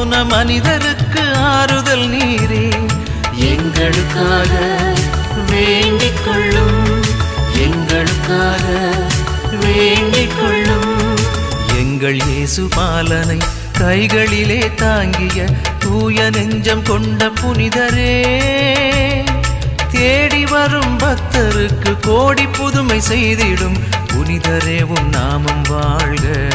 போன மனிதருக்கு ஆறுதல் நீரே. எங்களுக்காக வேண்டிக் கொள்ளும் எங்களுக்காக வேண்டிக் கொள்ளும் எங்கள் இயேசு பாலனை கைகளிலே தாங்கிய தூய நெஞ்சம் கொண்ட புனிதரே. தேடி வரும் பக்தருக்கு கோடி புதுமை செய்திடும் புனிதரே உன் நாமம் வாழ்க.